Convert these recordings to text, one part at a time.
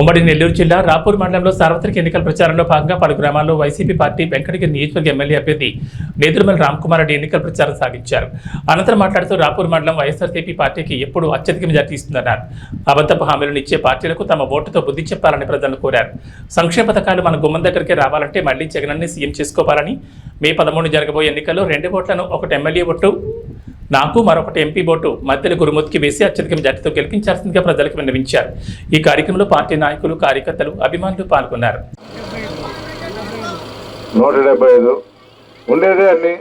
ఉమ్మడి నెల్లూరు జిల్లా రాపూర్ మండలంలో సార్వత్రిక ఎన్నికల ప్రచారంలో భాగంగా పలు గ్రామాల్లో వైసీపీ పార్టీ వెంకటగిరి నియోజకవర్గ ఎమ్మెల్యే అభ్యర్థి నేదురుమల రామ్కుమార్ రెడ్డి ఎన్నికల ప్రచారం సాగించారు. అనంతరం మాట్లాడుతూ రాపూర్ మండలం వైఎస్ఆర్సీపీ పార్టీకి ఎప్పుడు అత్యధిక మెజార్టీ ఇస్తుందన్నారు. అబద్ధపు హామీలను ఇచ్చే పార్టీలకు తమ ఓటుతో బుద్ధి చెప్పాలని ప్రజలను కోరారు. సంక్షేమ పథకాలు మన గుమ్మం దగ్గరికి రావాలంటే మళ్ళీ జగనన్ని సీఎం చేసుకోవాలని మే పదమూడు జరగబోయే ఎన్నికల్లో రెండు ఓట్లను ఒకటి ఎమ్మెల్యే ఓటు నాకు మరొకటి ఎంపీ ఓటు మధ్యలో గురుమూర్తికి వేసి అత్యధిక జట్టుతో గెలిపించాల్సిందిగా ప్రజలకు విన్నవించారు. ఈ కార్యక్రమంలో పార్టీ నాయకులు కార్యకర్తలు అభిమానులు పాల్గొన్నారు. నూట డెబ్బై ఐదు. ఉండేదే అన్ని.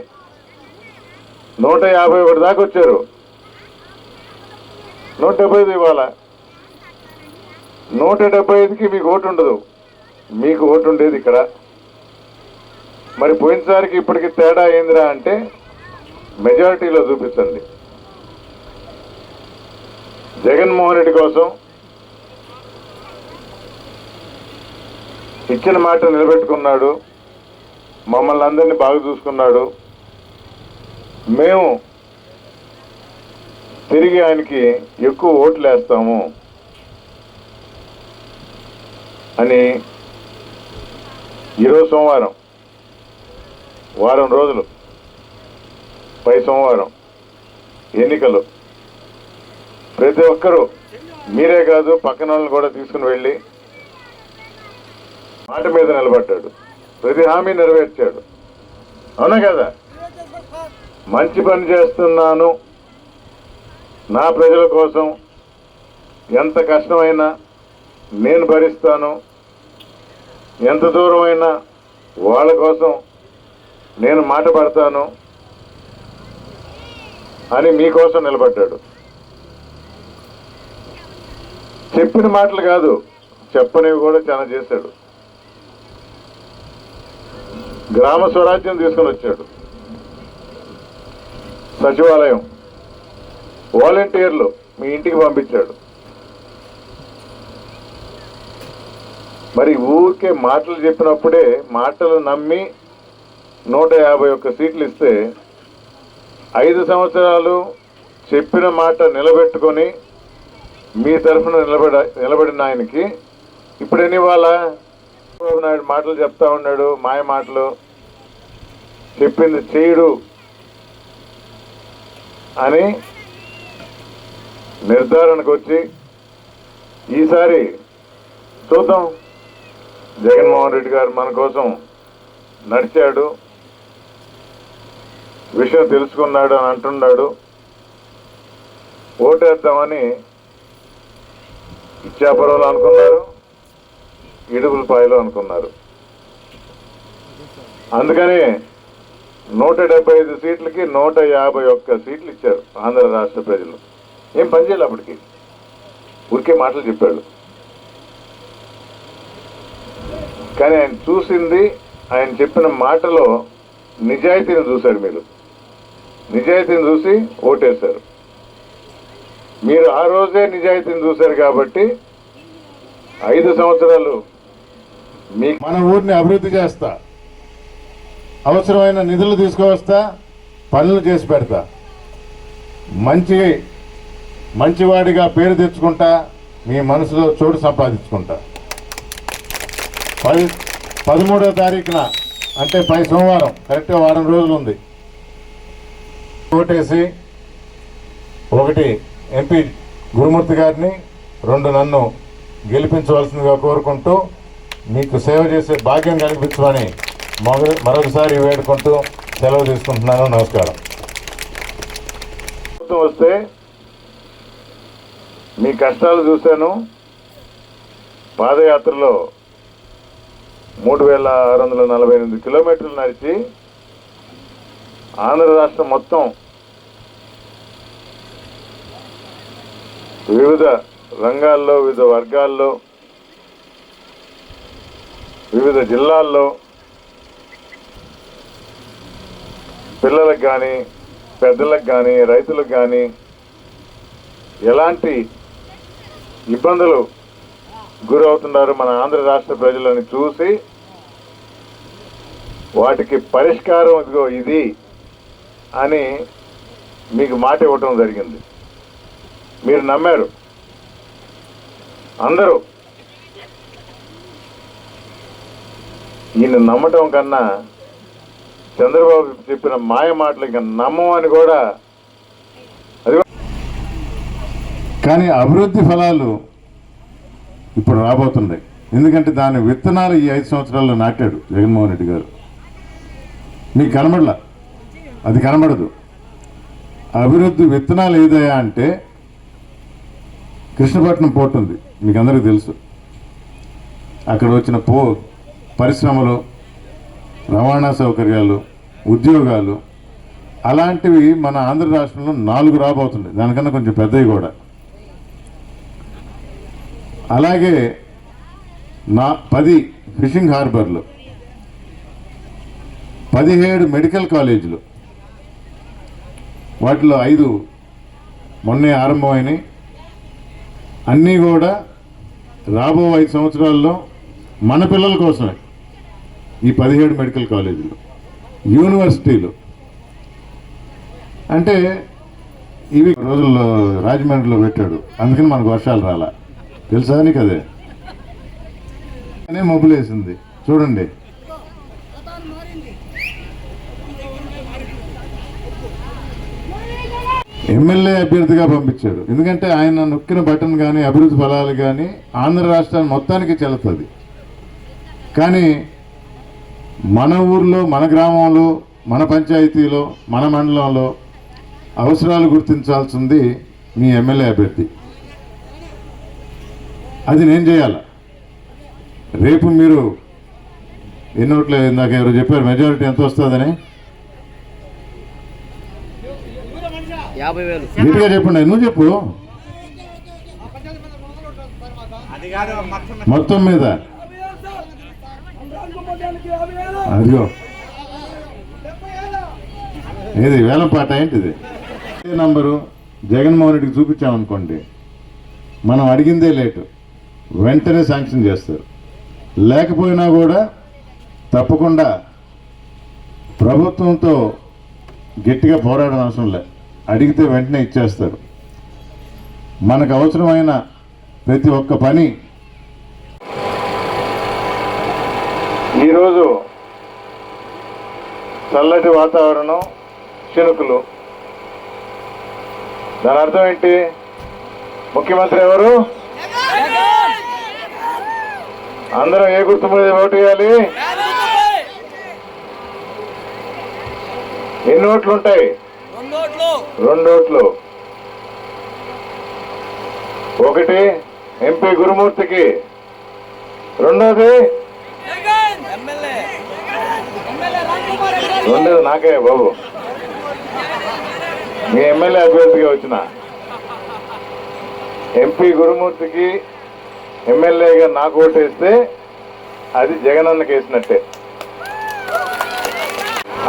నూట యాభై ఒకటి దాకా వచ్చారు. నూట డెబ్బై ఐదు ఇవాళ. నూట డెబ్బై ఐదుకి మీకు ఓటు ఉండదు. మీకు ఓటు ఉండేది ఇక్కడ. మరి పోయినసారికి ఇప్పటికి తేడా ఏందిరా అంటే మెజారిటీలో చూపించండి జగన్మోహన్ రెడ్డి కోసం ఇచ్చిన మాట నిలబెట్టుకున్నాడు. మమ్మల్ని అందరినీ బాగా చూసుకున్నాడు. మేము తిరిగి ఆయనకి ఎక్కువ ఓట్లు వేస్తాము అని ఈరోజు సోమవారం వారం రోజులు పై సోమవారం ఎన్నికలు. ప్రతి ఒక్కరూ మీరే కాదు పక్కన వాళ్ళని కూడా తీసుకుని వెళ్ళి మాట మీద నిలబడ్డాడు. ప్రతి హామీ నెరవేర్చాడు. అవునా కదా? మంచి పని చేస్తున్నాను. నా ప్రజల కోసం ఎంత కష్టమైనా నేను భరిస్తాను. ఎంత దూరమైనా వాళ్ళ కోసం నేను మాట పడతాను. అని మీకోసం నిలబడ్డాడు. చెప్పిన మాటలు కాదు చెప్పనివి కూడా చాలా చేశాడు. గ్రామ స్వరాజ్యం తీసుకొని వచ్చాడు. సచివాలయం వాలంటీర్లు మీ ఇంటికి పంపించాడు. మరి ఊరికే మాటలు చెప్పినప్పుడే మాటలు నమ్మి నూట యాభై ఒక్క సీట్లు ఇస్తే ఐదు సంవత్సరాలు చెప్పిన మాట నిలబెట్టుకొని మీ తరఫున నిలబడ నిలబడిన ఆయనకి ఇప్పుడు ఎన్ని వాళ్ళ చంద్రబాబు నాయుడు మాటలు చెప్తా ఉన్నాడు మాయ మాటలు. చెప్పింది చేయడు అని నిర్ధారణకు వచ్చి ఈసారి చూద్దాం. జగన్మోహన్ రెడ్డి గారు మన కోసం నడిచాడు. విషయం తెలుసుకున్నాడు అని అంటున్నాడు. ఓటేద్దామని ఇచ్చాపురంలో అనుకున్నారు. ఇడుగులపాయలో అనుకున్నారు. అందుకని నూట డెబ్బై ఐదు సీట్లకి నూట యాభై ఒక్క సీట్లు ఇచ్చారు ఆంధ్ర రాష్ట్ర ప్రజలు. ఏం పనిచేయాలి అప్పటికి? ఊరికే మాటలు చెప్పాడు. కానీ ఆయన చూసింది ఆయన చెప్పిన మాటలో నిజాయితీని చూశాడు మీరు. నిజాయితీని చూసి ఓటేశారు. మీరు ఆ రోజే నిజాయితీని చూశారు కాబట్టి ఐదు సంవత్సరాలు మీ మన ఊరిని అభివృద్ధి చేస్తా. అవసరమైన నిధులు తీసుకువస్తా పనులు చేసి పెడతా. మంచి మంచివాడిగా పేరు తెచ్చుకుంటా మీ మనసులో చోటు సంపాదించుకుంటా. పది పదమూడవ తారీఖున అంటే పై సోమవారం కరెక్ట్గా వారం రోజులు ఉంది. ఓటేసి ఒకటి ఎంపీ గురుమూర్తి గారిని రెండు నన్ను గెలిపించవలసిందిగా కోరుకుంటూ మీకు సేవ చేసే భాగ్యం కల్పించమని మరొకసారి వేడుకుంటూ సెలవు తీసుకుంటున్నాను. నమస్కారం. వస్తే మీ కష్టాలు చూశాను. పాదయాత్రలో మూడు వేల ఆరు వందల నలభై ఎనిమిది కిలోమీటర్లు నడిచి ఆంధ్ర రాష్ట్రం మొత్తం వివిధ రంగాల్లో వివిధ వర్గాల్లో వివిధ జిల్లాల్లో పిల్లలకు కానీ పెద్దలకు కానీ రైతులకు కానీ ఎలాంటి ఇబ్బందులు గురవుతున్నారు మన ఆంధ్ర రాష్ట్ర ప్రజలని చూసి వాటికి పరిష్కారం ఇదిగో ఇది అని మీకు మాట ఇవ్వటం జరిగింది. మీరు నమ్మారు. అందరూ ఈయన నమ్మటం కన్నా చంద్రబాబు చెప్పిన మాయ మాటలు ఇంకా నమ్మమని కూడా అది కానీ అభివృద్ధి ఫలాలు ఇప్పుడు రాబోతున్నాయి. ఎందుకంటే దాని విత్తనాలు ఈ ఐదు సంవత్సరాల్లో నాటాడు జగన్మోహన్ రెడ్డి గారు. మీకు కనబడలా? అది కనబడదు. అభివృద్ధి విత్తనాలు ఏదయా అంటే కృష్ణపట్నం పోర్ట్ ఉంది. మీకు అందరికీ తెలుసు. అక్కడ వచ్చిన పో పరిశ్రమలు రవాణా సౌకర్యాలు ఉద్యోగాలు అలాంటివి మన ఆంధ్ర రాష్ట్రంలో నాలుగు రాబోతుంది దానికన్నా కొంచెం పెద్దవి కూడా. అలాగే నా పది ఫిషింగ్ హార్బర్లు పదిహేడు మెడికల్ కాలేజీలు వాటిలో ఐదు మొన్నే ఆరంభమైనాయి. అన్నీ కూడా రాబో ఐదు సంవత్సరాల్లో మన పిల్లల కోసమే. ఈ పదిహేడు మెడికల్ కాలేజీలు యూనివర్సిటీలు. అంటే ఇవి రోజుల్లో రాజమండ్రిలో పెట్టాడు. అందుకని మనకు వర్షాలు రాలా. తెలుసా నీకు అదే? అనే మబ్బులు చూడండి. ఎమ్మెల్యే అభ్యర్థిగా పంపించాడు. ఎందుకంటే ఆయన నొక్కిన బటన్ కానీ అభివృద్ధి ఫలాలు కానీ ఆంధ్ర రాష్ట్రాన్ని మొత్తానికి చెల్లుతుంది. కానీ మన ఊర్లో మన గ్రామంలో మన పంచాయతీలో మన మండలంలో అవసరాలు గుర్తించాల్సింది మీ ఎమ్మెల్యే అభ్యర్థి. అది నేను చేయాల? రేపు మీరు ఎన్నోట్లో ఇందాక ఎవరు చెప్పారు మెజారిటీ ఎంత వస్తుందని? యాభై వేలు. గట్టిగా చెప్పండి నువ్వు చెప్పు. మొత్తం మీద. అదిగో. ఏది వేలం పాట ఏంటిది? నంబరు? జగన్మోహన్ రెడ్డికి చూపించామనుకోండి మనం అడిగిందే లేటు. వెంటనే శాంక్షన్ చేస్తారు. లేకపోయినా కూడా తప్పకుండా ప్రభుత్వంతో గట్టిగా పోరాడడం అవసరం లే. అడిగితే వెంటనే ఇచ్చేస్తారు. మనకు అవసరమైన ప్రతి ఒక్క పని ఈరోజు చల్లటి వాతావరణం చినుకులు. దాని అర్థం ఏంటి? ముఖ్యమంత్రి ఎవరు? అందరం ఏ గుర్తు మీద ఓటు వేయాలి? ఎన్ని ఓట్లు ఉంటాయి రెండు ఓట్లు ఒకటి ఎంపీ గురుమూర్తికి. రెండోది? రెండోది నాకే బాబు. మీ ఎమ్మెల్యే అభ్యర్థిగా వచ్చిన. ఎంపీ గురుమూర్తికి ఎమ్మెల్యేగా నాకు ఓటేస్తే అది జగనన్నకి వేసినట్టే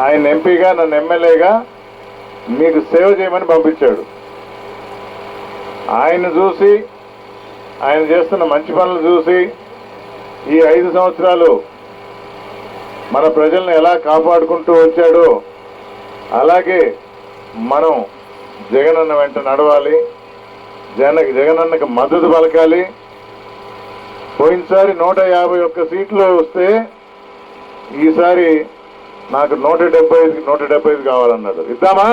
ఆయన ఎంపీగా నన్ను ఎమ్మెల్యేగా మీకు సేవ చేయమని పంపించాడు. ఆయన చూసి ఆయన చేస్తున్న మంచి పనులు చూసి ఈ ఐదు సంవత్సరాలు మన ప్రజలను ఎలా కాపాడుకుంటూ వచ్చాడో అలాగే మనం జగనన్న వెంట నడవాలి జగన్ జగనన్నకు మద్దతు పలకాలి. పోయినసారి నూట యాభై ఒక్క సీట్లు వస్తే ఈసారి నాకు నూట డెబ్బై ఐదు నూట డెబ్బై ఐదు కావాలన్నాడు ఇద్దామా?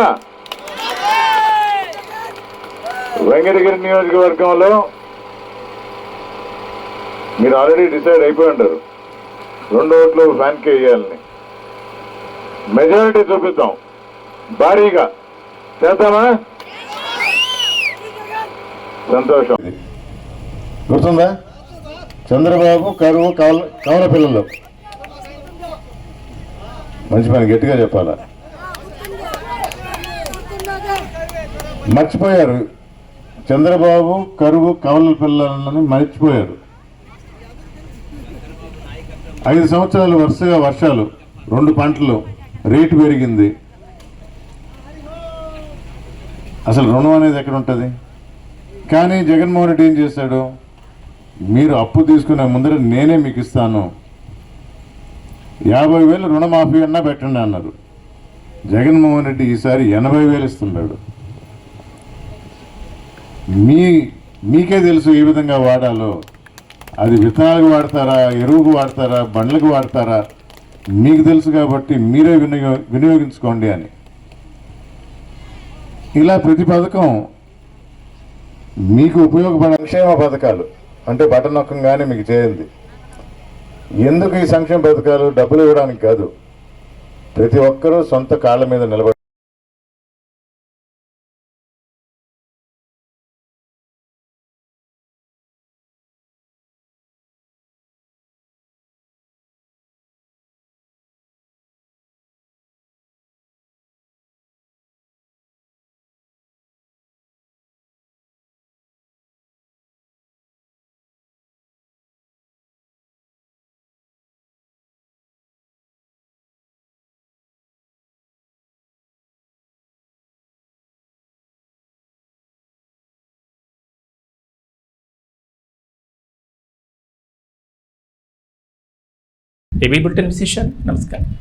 వెంకటగిరి నియోజకవర్గంలో మీరు ఆల్రెడీ డిసైడ్ అయిపోయి ఉంటారు. రెండు ఓట్లు ఫ్యాన్కి వేయాలని మెజారిటీ చూపిద్దాం. భారీగా. చేద్దామా? సంతోషం. గుర్తుందా? చంద్రబాబు కరువు కవల కవల పిల్లలు. మంచి పని గట్టిగా చెప్పాలా? మర్చిపోయారు. చంద్రబాబు కరువు కవల పిల్లలని మర్చిపోయారు. ఐదు సంవత్సరాలు వరుసగా వర్షాలు రెండు పంటలు రేటు పెరిగింది. అసలు రుణం అనేది ఎక్కడ ఉంటుంది? కానీ జగన్మోహన్ రెడ్డి ఏం చేశాడు? మీరు అప్పు తీసుకునే ముందర నేనే మీకు ఇస్తాను. యాభై వేలు రుణమాఫీ అన్నా పెట్టండి అన్నారు. జగన్మోహన్ రెడ్డి ఈసారి ఎనభై వేలు ఇస్తున్నాడు. మీ మీకే తెలుసు ఏ విధంగా వాడాలో. అది విత్తనాలకు వాడతారా ఎరువుకు వాడతారా బండ్లకు వాడతారా మీకు తెలుసు కాబట్టి మీరే వినియో వినియోగించుకోండి అని. ఇలా ప్రతి పథకం మీకు ఉపయోగపడే సంక్షేమ పథకాలు. అంటే బటన్ నొక్కంగానే మీకు చేయండి ఎందుకు ఈ సంక్షేమ పథకాలు డబ్బులు ఇవ్వడానికి కాదు? ప్రతి ఒక్కరూ సొంత కాళ్ళ మీద నిలబడి टेबल बुलेटिन विशेषण नमस्कार